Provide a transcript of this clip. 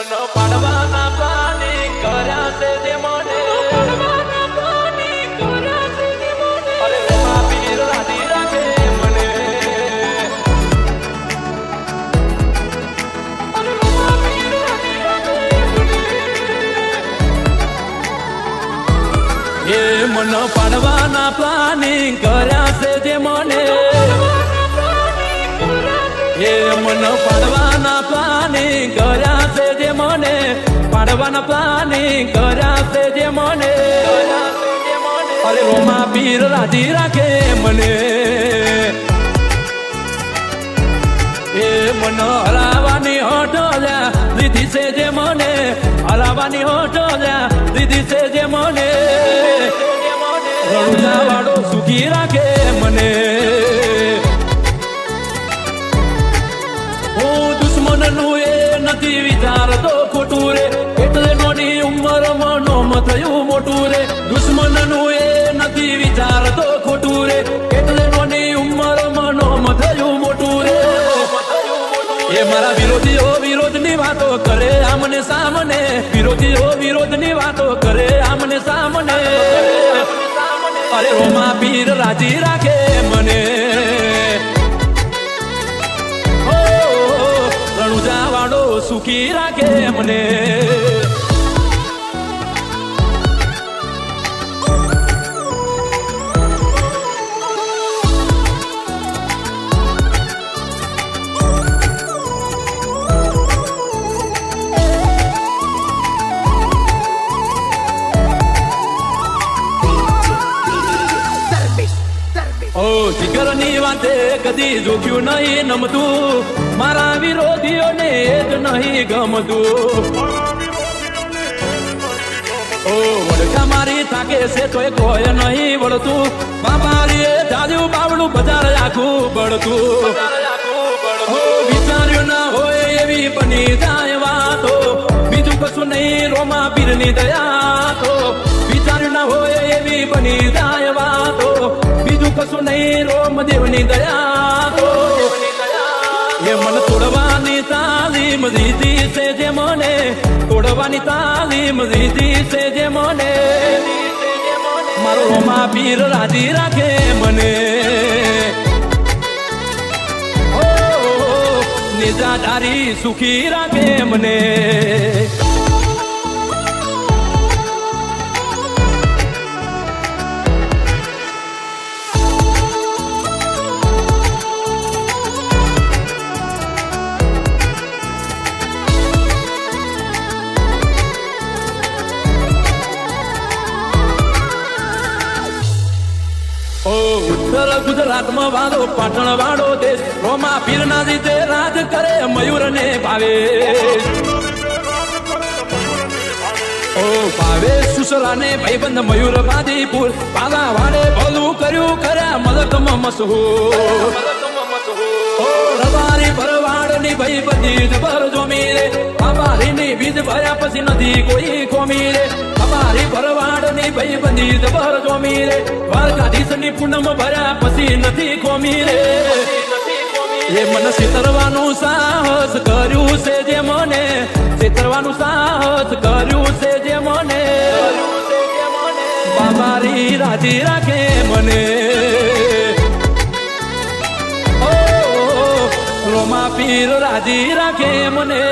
મને પાડવાના પાણી કર્યા છે તે મને. મન પાડવાના પ્લાનિંગ કર્યા છે જે મને. એ મન પાડવાના પ્લાનિંગ કર્યા પાડવાના પ્લાનિંગ કરાશે જે મને. અરે રોમા પીર રાજી રાખે મને. એ મન હરાવાની હોટલ્યા દીધી છે જે મને. હરાવાની હોટલ્યા દીધી છે જે મને. રણુજા સુખી રાખે મને. થયું મોટું રે દુશ્મનનું એ નથી વિચારતો ખોટું રે એટલે નોની ઉંમર મનો થયું મોટું રે એ મારા વિરોધીઓ વિરોધની વાતો કરે આમને સામને વિરોધીઓ વિરોધની વાતો કરે આમને સામને અરે રોમા પીર રાજી રાખે મને હો રણુજા વાળો સુખી રાખે મને ઓ, જીગરની વાતે કદી જોખ્યું નહીં નમતું. મારા વિરોધીઓને જ નહીં ગમતું. ઓ, વડકા મારી થાકે છે તોય કોઈ નહીં વળતું. બાપારીએ જાજુ બાવડું બજાર આખું બળતું. વિચાર્યું ના હોય એવી બની જાય વાતો. બીજું કશું નહીં, રોમા પીરની દયા નહીં રોમ દેવની દયા એ મન તોડવાની તાલીમ દીધી છે જે મને. તોડવાની તાલીમ દીધી છે જે મને. મારો રોમા પીર રાજી રાખે મને. નિજાદારી સુખી રાખે મને. ઓ, ઉત્તર ગુજરાતમાં વાળો પાટણ વાળો દેશ. રોમા પીરના લીધે રાજ કરે મયુર ને ભાવે. ઓ, ભાવે સુસરાને ભાઈબંધ મયુર બાદીપુર પાલા વાળે ભલું કર્યું કર્યા મશહૂર. ઓ, રબારી ભરવાડની ભાઈ બધી જબર જોમી રે અમારી ની બીજ ભર્યા પછી નથી કોઈ કોમી રે અમારી ભરવાડની ભાઈ બધી જબર જોમી રે દ્વારકાધીશ ની પૂનમ ભર્યા પછી નથી કોમી રે. એ મન સિતરવાનું સાહસ કર્યું છે જે મને. સિતરવાનું સાહસ કર્યું છે જે મને. બાબારી રાજી રાખે મને. રોમા પીર રાજી રાખે મને.